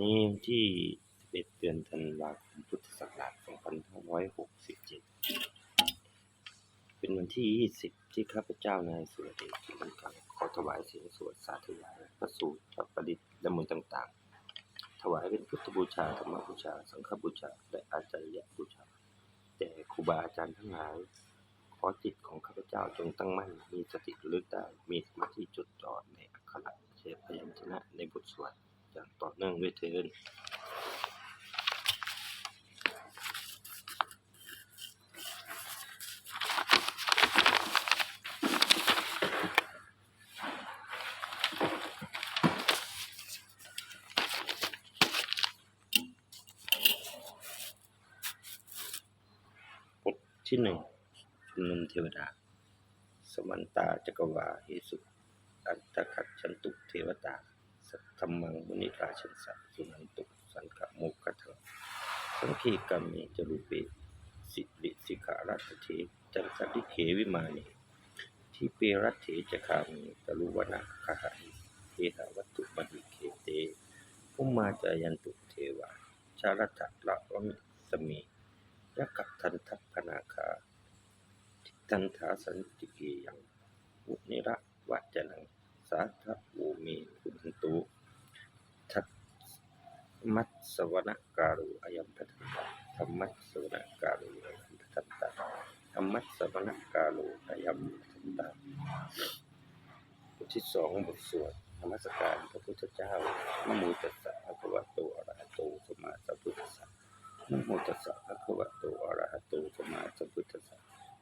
วันนี้ที่ 11 เดือนธันวาคมพุทธศักราช 2567 เป็นวันที่ 20 ที่ข้าพเจ้านายสุรเดชกิมันกังขอถวายเสียงสวดสาธยายพระสูตรพระประดิษฐ์และมนต์ต่างๆ ถวายเป็นพุทธบูชาธรรมบูชา สังฆบูชา และอาจารยบูชา แต่ครูบาอาจารย์ทั้งหลายขอจิตของข้าพเจ้าจงตั้งมั่น มีสติระลึกได้ มีสมาธิจดจ่อในอักขระเชพยัญชนะในบทสวด อย่างต่อเนื่องด้วยเทินบทที่หนึ่งชุมนุมเทวดา สมันตาจักรวาเหสุ อันตคัดชันตุเทวตา สัทธมมังมุนิราชันสะสุนันตุสันกะโมกขะทังสังคีกัมเมจรูเปสิริสิขารัตเทจันสติเขวิมานิทิเปรัตเถจะคามีตลุวนาคหะหิเทหวัตถุมหิเคเตภุมมาจายันตุเทวาชาลตะละวมิสมียกัปทันทัพพนาคาทิตันถาสันติเกยังอุนิระวัจนัง สาธอูเมคุนตุทัตมัสสวนการุอายมปทันตาธรรมัสสวนการุอายมปทันตาธรรมัสสวนการุอายมปทันตาบทที่สองบทสวดนมัสการพระพุทธเจ้านะโมตัสสะภะคะวะโตอะระหะโตสัมมาสัมพุทธัสสะนะโมตัสสะภะคะวะโตอะระหะโตสัมมาสัมพุทธัสสะ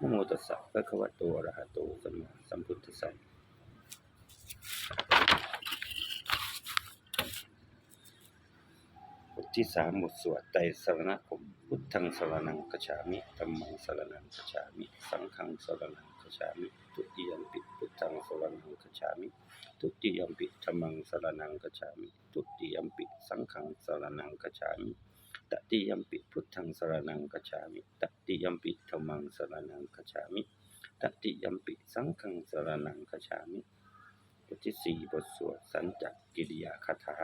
นะโมตัสสะภะคะวะโตอะระหะโตสัมมาสัมพุทธัสสะ บทที่สามบทสวดไตรสรณคมพุทธังสรณังคัจฉามิธัมมังสรณังคัจฉามิ สังฆังสรณังคัจฉามิทุติยมปิพุทธังสรณังคัจฉามิทุติยมปิธัมมังสรณังคัจฉามิทุติยมปิสังฆังสรณังคัจฉามิตติยมปิพุทธังสรณังกัจฉามิตติยมปิธัมมังสรณังกัจฉามิตติยมปิสังฆังสรณังกัจฉามิ ทที่สี่บทสวดสัญจักกิริยาคาถา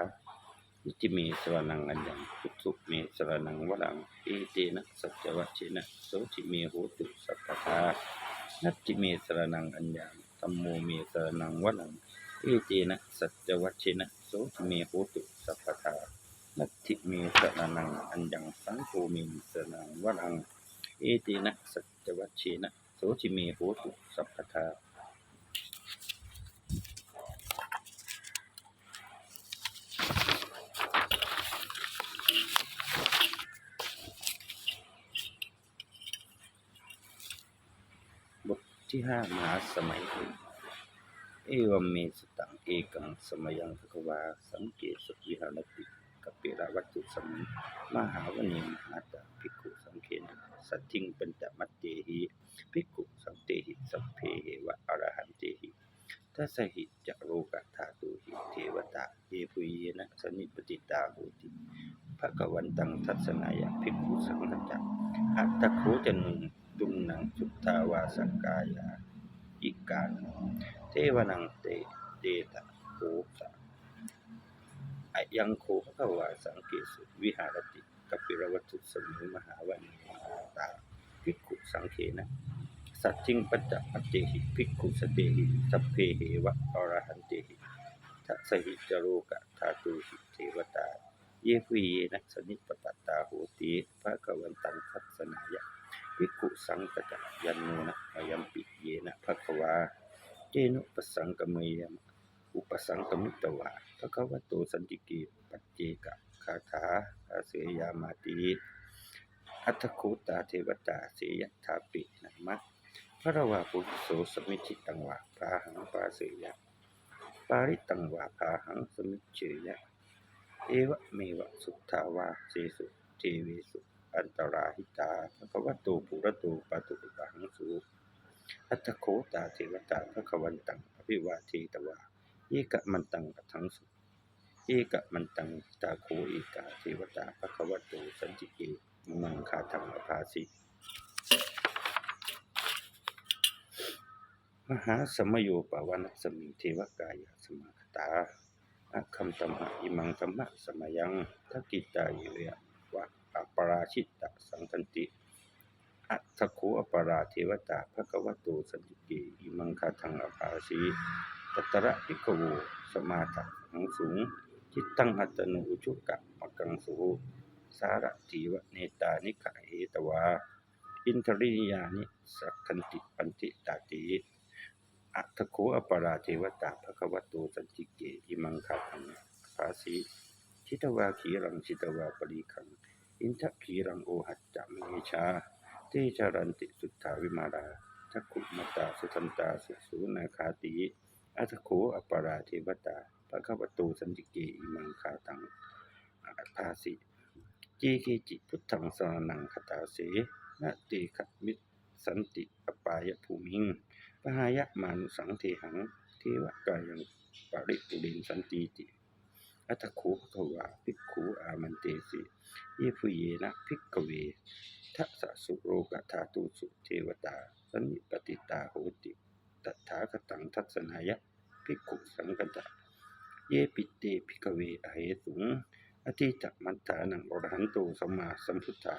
นิจิเมสรณังอัญญังพุทธุเมสรณังวรังเอเตนะสัจวัชนะโสจิเมโหตุสัพพทานัจจิเมสรณังอัญญังธัมโมเมสรณังวรังเอเตนะสัจวัชนะโสจิเมโหตุสัพพทานัตถิเมสรนังอัญญังสังโฆเมสรนังวรังเอตินะสัจวัชนะโสจิเมโหตุสัพพทาบ ที่ห้ามหาสมัยเอกเอวเมสตังเอกังสมัยังภควาสังเกตสวิหารติกเประวัตถุสมมหาวณีมหาตาภิกขุสังเขนสัตทิงเปัญจมัตเตหิภิกขุสังเตหิสัพเพเหวะอรหันเตหิทัสสหิจะโลกธาตุหิเทวตาเยปุยเยนะสนิปติตาโหติภะคะวันตังทัศนายะภิกขุสังฆจักอัตตะโคจนุ ตุมนังสุทธาวาสกายาอิกานเทวนังเตเตตะโคสะอยังโคภควาสังเกสุวิหารติกัปปิรวัตุสมิมหาวันตาภิกขุสังเขนะสัจจิงปัจจะปเจหิภิกขุสเตหิสัพเพเหวะอรหันเตหิทัสหิจโรกะธาตุหิเทวตา เยปุยเยนะสนิปตตาโหติภะคะวันตังทัสสนายะ ภิกขุสังกจะยันโนนะอายัมปิเยนะภะคะวา เจนุปสังกเมยมอุปสังกมิตวาภะคะวะโตสันติเกปัจเจกะคาถาอาเสยามาติอัตคูตาเทวตาเสยทาปินะมะพระวาปุริโสสมิจิตังวาพาหังปาเสยะปาริตังวาพาหังสมิจเฉยะเอวะเมวะสุทธาวาเสสุเทวสุ อันตราหิตาภะคะวะโตปุระโตปะตุปะหังสุอัตโคตาเทวตาภะควันตังอภิวาเทตวาเอกะมันตังอัทังสุเอกะมันตังตาโคเอกาเทวตาภะควะโตสันติเกมังคาธังอภาสิมหาสมโยปวานสมิเทวกายสมาคตาออะคัมตมะอิมังธัมมะสมัยังทักิตายิเยวะ อัปราชิตตะสังคันติ อัตถโขอปราเทวตาภควโตสันติเกอิมังคาทังอภาสีตัตระภิกขโวสมาตะหังสูงจิตตังอัตโนอุชุกะมะกังสูสารตีวะเนตานิกะเหตวา อินทริยานิสักคันติปันติตาติอัตโขอปราเทวตาภควโตสันติเกอิมังคาทังอภาสีชิตวาขีรังชิตวาปริคัง อินทขีรังโอหัจจเมชาเตจารันติสุทธาวิมาราทักขุมตาสุทันตาสุสูนาคาติอัตโขอปราเทวตาภะคะวะโตสันติเกอิมังคาตังอาภาสิเจเกจิพุทธังสรนังคตาเสนะเตขมิสันติอปายภูมิงปหายะมานุสังเทหังเทวกายังปริปุรินสันติติ อัตโขภควาภิกขุอามันเตสิเยพุเยนะภิกขเวทัสสุโรกธาตุสุเทวตาสันิปติตาโหติตถาคตังทัศนายะภิกขุสังกัตะเยปิเตภิกขเวอเหสุงอธิจักมัตถานังอรหันโตสัมมาสัมพุทธา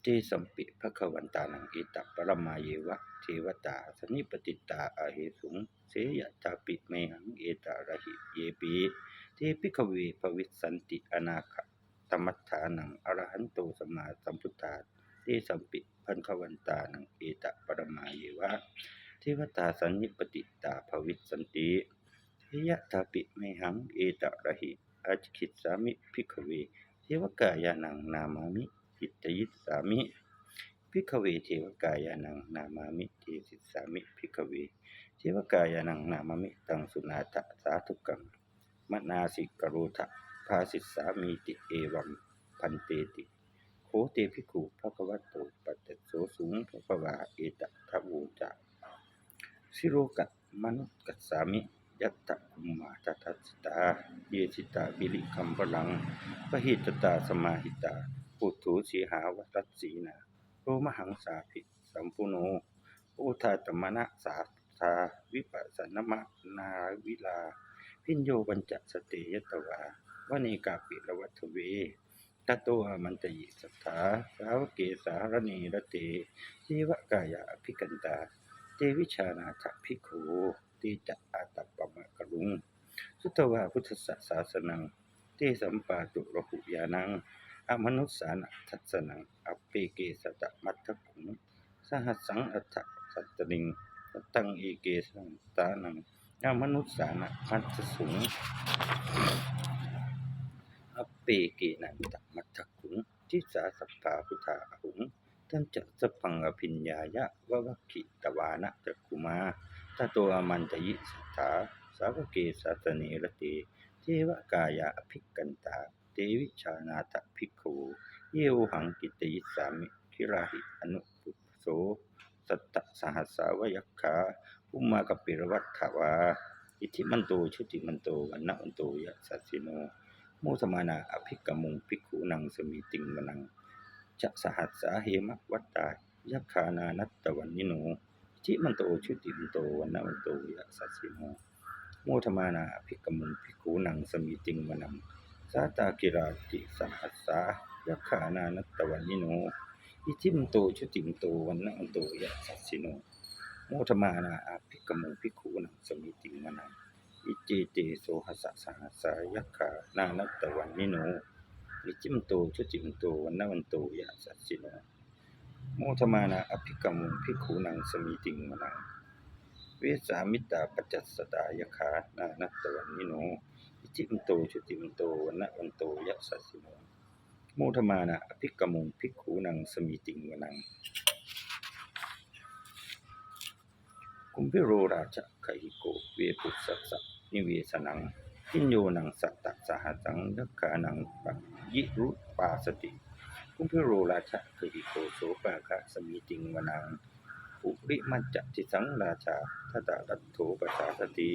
เตสัมปิภคะวันตานังอิตะปรมาเยวะ เทวตา สนิปติตาอาเหสุง เสยตาปิเมหังเอตาระหิเยปีเทปิขเวภวิสันติอนาคตมัฏฐานังอรหันโตสมาสัมพุทธาเตสัมปิพันขวันตานังเอตะปรมาเยวะเทวตาสันนิปติตาภวิสันติเสยตาปิเมหังเอตาระหิอาจคิดสามิภิกขเวเทวกายานังนามามิอิตยิสสามิ ภิกขเวเทวกายานังนามามิเทสิสามิภิกขเวเทวกายานังนามามิตังสุนาทะสาธุกังมนาสิกโรทะภาสิสามีติเอวัมพันเตติโคเตภิกขุภควัตโตปัจจโสสุงภควาเอตทะโวจะสิโรกะมนุกัสสามิยัตตะคุมมาทัตสตาเยสิตาบิลิคัมพลังปหิตตาสมาหิตาปุถุสีหาวัตสีนา โรมหังสาภิสัมปุโนโอทาตมนะสาธาวิปัสสนมะนาวิลา พิญโยบัญจสเตยตวาวเนกาปิระวัตเวตตอามันตยิสัทธาสาวกเกสารณีรเตเทวกายาอภิกันตา เตวิชานาถภิกขุตีจัอาตัปปมะกรุง สุตวาพุทธศาสนัง เตสัมปาตุระหุยานัง อมนุสสานะทัสนังอปเปเกสตะมัตถขุงสหัสสังอัตถะสัตติงตังเอเกสังตานังอมนุสสานะมัตถสุงอปเปเกนันตะมัตถขุงทิสาสัพพาพุทธาหุงท่านจะสพังอภิญญายะวะวัคคิตวานะจักคุมาตโตอมันตยิสัทธาสาวกเกสัตเนรเตเทวกายาอภิกันตา เตวิชานาตภิกขุเยวหังกิตยิสามิคิราหิอนุปุโสสัตตะสหัสสาวยักขาอุมากปิรวัตถวา อิทิมันโตชุติมันโตวันนะมันโตยะสัสสิโนโมสมานาอภิกมุงภิกขุนังสมิติงมนังจะสหัสสาเหมะวัตตายักขานานัตตวันนิโนทิมันโตชุติมันโตวันนะมันโตยะสัสสิโนโมทมานาภิกมุงภิกขุนังสมิติงมนัง สาตากิราติสหัสสายักขานานัตตวันนิโนอิทิมโตชุติมโตวันนะอันโตยะสัสสิโนโมทมานาอาภิกมุภิกขุนังสมิติมนังอิจิเตโสหัสสะหัสสายักขานานัตตวันนิโนอิจิมโตชุติมโตวันนะอันโตยะสัสสิโนโมทมานาอภิกมุภิกขุนังสมิติมนังเวสามิตาปัจจัสสตายขานานัตตวันนิโน อิจิมโตชุติมโตวันนะอันโตยะสัสสิโนโมทมานะอภิกมุงภิกขุนังสมิติงวนังกุมพิโรราชไคหิโก เวปุสัสสะนิเวสนังพิญโยนังสัตตะสหัสังยักขานังปะยิรุปาสติกุมพิโรราชไคหิโกโสปาคะสมิติงวนัง อุริมัจจติสังราชาทตารัตโถปชาสติ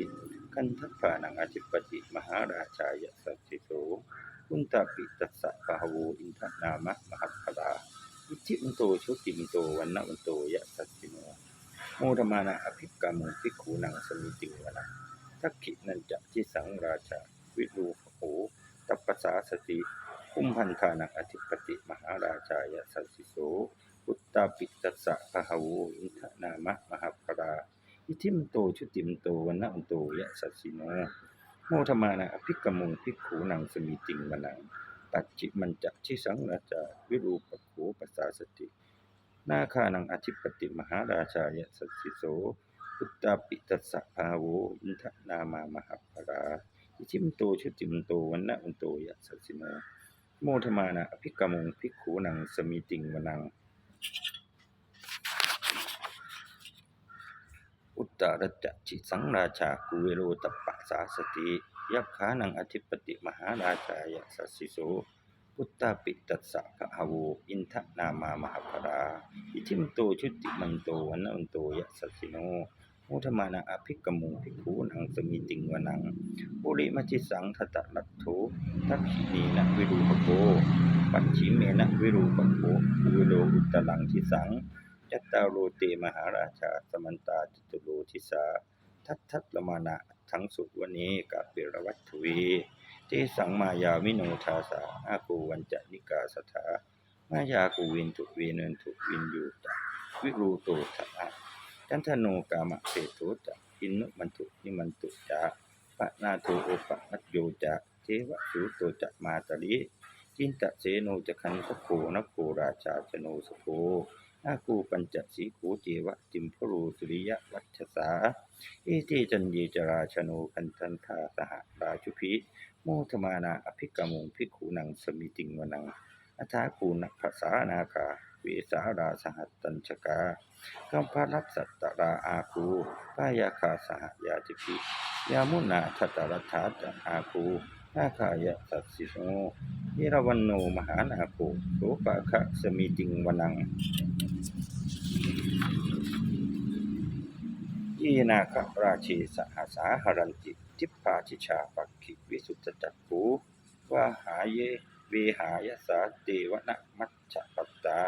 คันทัพพานังอธิปติมหาราชายสัสสิโสคุนตาปิตัสสะปะหะโวอินทนามะมหัพพลาอิจิมโตชุติมโตวันนะวันโตยะสัสสิโนโมโมธมานาอภิกรรมภิกขุนังสมิติวนะทักขินันจะทิสังราชา วิรูปโหตัปปสาสติ คุมพันธานังอธิปติมหาราชายสัสสิโส อุตตาปิตัสสะพะหาวอินทนามะมหาปราอิทิมโตชุติมโตวันนะอันโตยะสัสสิโนโมธมานาอภิกรรมภิกขุนังสมิติงวนังปัจจิมันจะทิสังราชาวิรูปโขปัสสาสตินาคานังอธิปติมหาราชายสัสสิโสพุตตาปิตัสสะภาโวอินทนามามหาปราอิชิมโตชุติมโตวันนะอุโตยะสัสสิโนโมทมานะอภิกรรมงภิกขุนังสมิติงวนัง อุตตรจัจิสังราชากุเวโรตปปะสาสติยักขานังอธิปติมหาราชายสัสสิโสพุตตาปิตัสสะภะหาโวอินทนามามหาภรา อิทิมโตชุติมันโตวันนันโตยะสัสสิโน โมทมานะอภิกมุงภิกขุนังสมิติงวนังปุริมัจิสังทตะลัตโถทักขินีนะวิรูปโกปัจฉิเมนะวิรูปโกอุวิโลอุตตลังทิสังจัตตาโรเตมหาราชาสมันตาจตุโลทิสา ทัตทัตละมานะทั้งสุวันนี้กาเปรวัตถวีเตสังมายาวิโนทาสาอากูวันจนิกาสถามายากูวินทุเวเนนทุวินยูตวิรูโตทะ จันทโนกามะเศโทจะอินุมันตุนิมันตุจะปะนาโทโอปะมัจโยจะเทวสุโตจะมาตริจินตะเสโนจะคันทโคนโคราชาชโนสโภอากูปัญจสีคูเจวะจิมพรูสุริยวัชสา เอเตจันเยจราชโนคันทันทาสหราชุพิโมทมานาอภิกรมงภิขุนังสมิติงวนังอัฏฐาคูนักภาษานาคา วิสาราสหัตตัญชกากัมภรัสสัตตราอาคูปายาคาสหยาติพิยามุนาทัตตรัฐาจอาคูนาคายะสัสสิโนเยรวันโนมหานาโคโสปะคะสมิติงวนังยีนาคราชีสหสาหรันติทิปปาชิชาปักขิวิสุทธจักขูวาหาเยเวหายสาเตวนะมัชฌปัตตา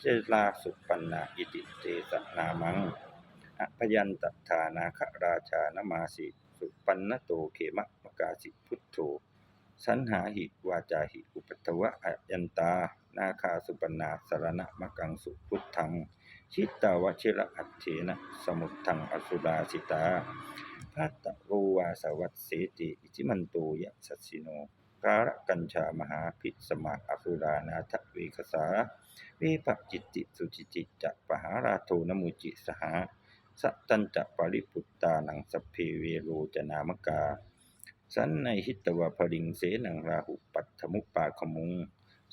เจลาสุปันนาอิติเตสนามังอภยันตถานาคราชานมาสิสุปันนโตเขมะมกาสิพุทโธสันหาหิวาจาหิอุปัตวะอยันตา นาคาสุปนาสรณะมกังสุพุทธัง ชิตตาวชิระอัตเถนะ สมุทธังอสุราสิตาภัตตะโรวาสวัตเสติอิจิมันโตยะสัสสิโนการะกัญชามหาภิสมาอสุรานาทเวคสา วปจิติสุจิจิจะปหาราโทนมุจิสหาสัตตัญจะปริปุตตานังสัพเพเวโรจนามกา สันในหิตวะพริงเสนังราหุปัตถมุปปาขมุง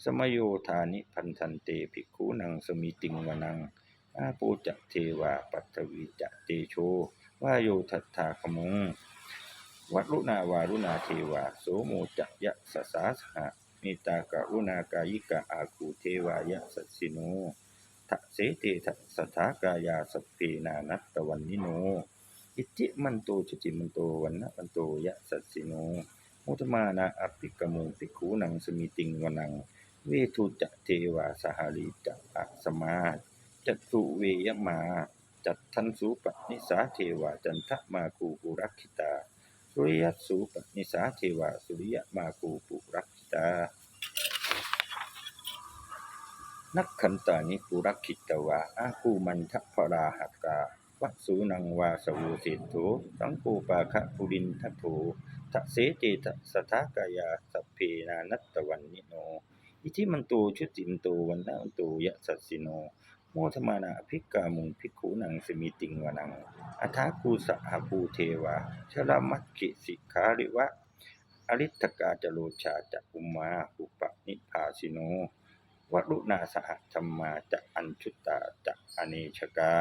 สมโยธานิพันธันเตภิกขุนังสมิติงวนัง อาปูจะเทวาปัตวีจะเตโชวาโยทัตถาขมุง วัรุณาวารุณาเทวาโสโมจะยะสสาสหะ มตตากรุณากายิกะอาคูเทวายะสัสสิโนทะเสเตทะสถากายาสพเพนานัตตวันนิโน อิจิมันโตจุติมันโตวันนะมันโตยะสัสสิโนมุตมานาอภิกมุภิกขุนังสมิติงวนัง เวทุจะเทวาสหาริจะอะสมาจัตุเวยมาจัตทันสุปนิสาเทวาจันทมาคูปุรักขิตา สุริยสุปนิสาเทวาสุริยมาคูปุรัก ตา นักขันตานิปุรักขิตวาอาคูมันทพราหกาวัสูนังวาสวูเสโถสังโฆปาคะปุรินทโถทะเสเตทสถากายาสพเพนานัตตวันนิโน อิทิมันโตชุติมโตวันนะมันโตยะสัสสิโน โมทมานาภิกกามุงภิกขุนังสมิติงวนังอัฏฐาคูสหภูเทวาชลมัคคิสิกขาริวะ อริตกาจโรชาจะอุมมาอุปนิพาสิโนวรุณาสหธรรมาจะอัญชุตตาจะอเนชกา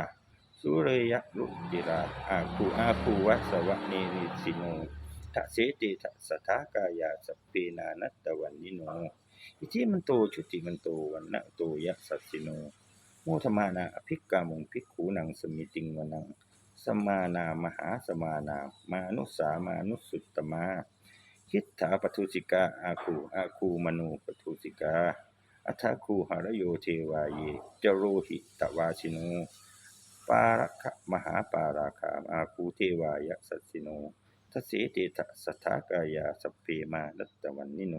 สุเรยะลุจิราอาคูอาคูวัสวะเนริสิโนทะเสเตทะสถากายาสพเพนานัตตวันนิโนอิทิมันโตชุติมันโตวันนะโตยะสัสิโนโมทมานาอภิกกามงภิกขุนังสมิติงวนัง สมานามหาสมานามานุสามานุสุตตมา คิดถาปทุสิกาอาคูอาคูมโนปทุสิกา อัฏฐคูหารโยเทวาเจโรหิตวาชิโนปาระคะมหาปาราคามอาคูเทวายสัสิโนทสเสเตทะสถากายาสเพมานัตตวันนิโน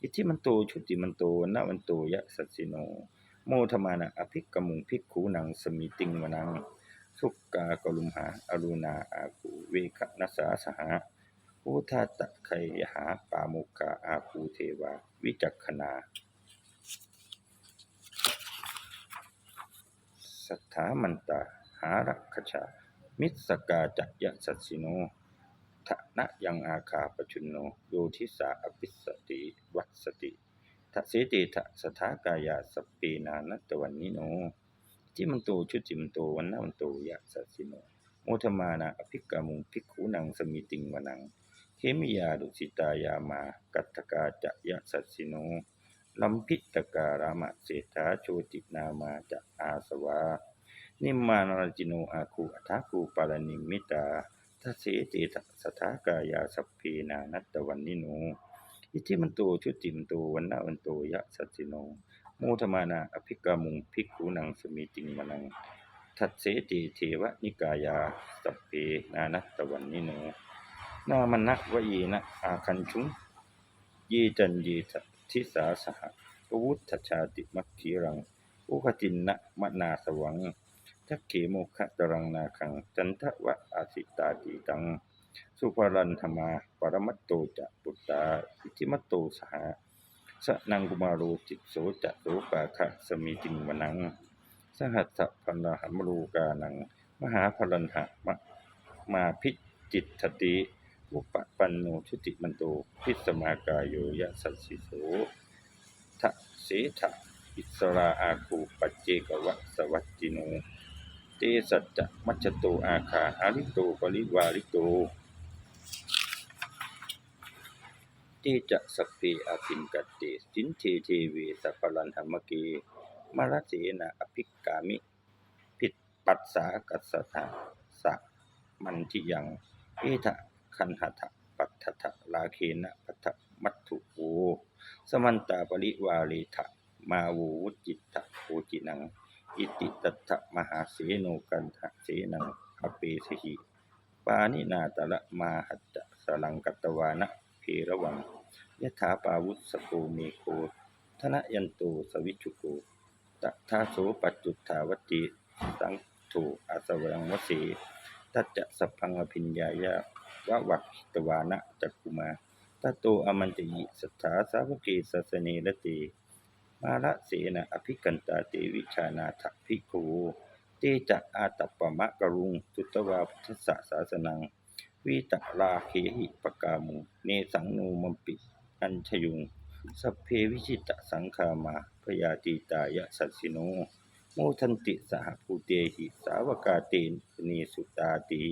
อิทิมันโตชุติมันโตนะวันโตยะสัสิโน โมทมานะอภิกกมุงภิกขูนังสมิติงวนัง สุกกากลุมหาอรุณาอาคูเวคะนัสสาสหา โอทาตะไคยหาปามุกาอาคูเทวา วิจักขณาสัทธามันตาหารักขชา มิสกาจักยสัสสิโนทะนะยังอาคาปชุนโนโยทิสาอภิสติวัสสติทะเสติทะสถากายาสพเปนานัตวันนิโน จิมันโตชุติมันโตวันนาวันโตยะสัสสิโนโมทมานาอภิกามุงภิกขูนังสมิติงวนัง เขมิยาดุสิตายามา กัตถกาจะยะสัสิโนลัมพิตการามะเศรษฐาโชตินามาจะอาสวา นิมมานรจิโนอาคูอัฐาคูปารณิมิตาทัสเสตทะสถากายาสัพเพนานัตตวันนิโนอิทิมันโตชุติมันโตวันนาวันโตยะสัสิโนโมทมานาอภิกามุงภิกขุนังสมิติงมนังทัสเสติเทวนิกายาสัพเพนานัตตวันนิโน นามันนะวะเยนะอาคันชุงเยจันยทะทิสาสหะปวุฒชาติมัคคีรัง อุคตินนะมะนาสวังทักเขโมคะตรังนาคัง จันทวะอาสิตาติตัง สุภรันธมา ปรมัตโตจะปุตตาอิทิมัตโตสหะสนังกุมาโรจิตโสจะโสปาคะสมิติงวนัง สหัสสะพันหมรูกานัง มหาพลันหะมะมาพิจิตติ อุปปันโนชุติมันโตพิสมากายโยยะสัสสิโสทะเสทะอิสราอาคูปัจเจกวะสวัจจิโน เตสัจจะมัจโตอาคาอาริโตปริวาริโตเตจะสพเพอภินกัตเตสินเทเทเวสัพพลันธรรมเกมรเสนะอภิกกามิ ผิดปัสสากัสสะสะมันทิยังเอทะ คันหะทะปัตถะลาเคนะปัทะมัตถุโวสมันตาปริวารีทะมาวูวุจิตะโอจินัง อิติตัตะมหาเสโนกันทะเสนังอเปสหิปานินาตระมาหัจจะสลังกัตวานะเพระวังยถาปาวุสโกเมโคธนยันโตสวิชุโกตถาโสปัจจุทาวติสังโฆอาสวังวสีตัจจะสัพพังอภิญญายะ วะวักตวานะจักกุมาตโตอมันตยิสัทธาสาวเกสัสเนระเตมาละเสนะอภิกันตาเตวิชานาถภิกขุเตจะอาตัปปะมะกรุงสุตวาพุทธสสาสนังวีตลาเคหิปกามุเนสังโนมัมปิ อัญชยุง สัพเพวิชิตสังคามาพยาติตายะสัสสิโน โมทันติสหภูเตหิสาวกาเตนเนสุตาติ